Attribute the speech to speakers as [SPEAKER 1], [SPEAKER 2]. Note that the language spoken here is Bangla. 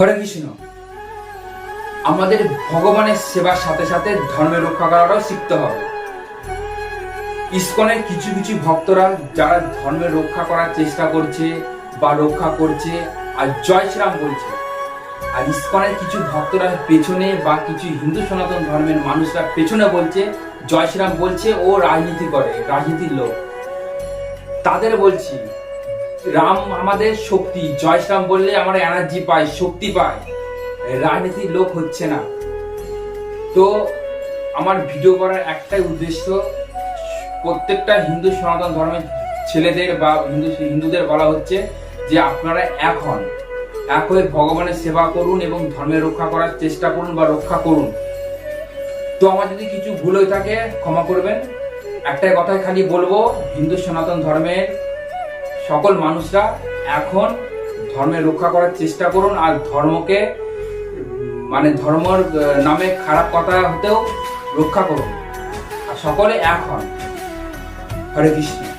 [SPEAKER 1] হরে কৃষ্ণ। আমাদের ভগবানের সেবার সাথে সাথে ধর্মের রক্ষা করাটাও শিখতে হবে। ইস্কনের কিছু কিছু ভক্তরা যারা ধর্মের রক্ষা করার চেষ্টা করছে বা রক্ষা করছে, আর জয় শ্রীরাম বলছে, আর ইস্কনের কিছু ভক্তরা পেছনে বা কিছু হিন্দু সনাতন ধর্মের মানুষরা পেছনে বলছে, জয় শ্রীরাম বলছে ও রাজনীতি করে, রাজনীতির লোক। তাদের বলছি রাম আমাদের শক্তি, জয় শ্রীরাম বললে আমরা এনার্জি পাই, শক্তি পাই। রাজনীতির লোক হচ্ছে না। তো আমার ভিডিও করার একটাই উদ্দেশ্য, প্রত্যেকটা হিন্দু সনাতন ধর্মের ছেলেদের বা হিন্দু, হিন্দুদের বলা হচ্ছে যে আপনারা এক হন। এক হয়ে ভগবানের সেবা করুন এবং ধর্মের রক্ষা করার চেষ্টা করুন বা রক্ষা করুন। তো আমার যদি কিছু ভুল হয়ে থাকে, ক্ষমা করবেন। একটাই কথাই খালি বলব, হিন্দু সনাতন ধর্মের সকল মানুষরা এখন ধর্মের রক্ষা করার চেষ্টা করুন আর ধর্মকে মানে ধর্মর নামে খারাপ কথা হতেও রক্ষা করুন। আর সকলে এক হরে কৃষ্ণ।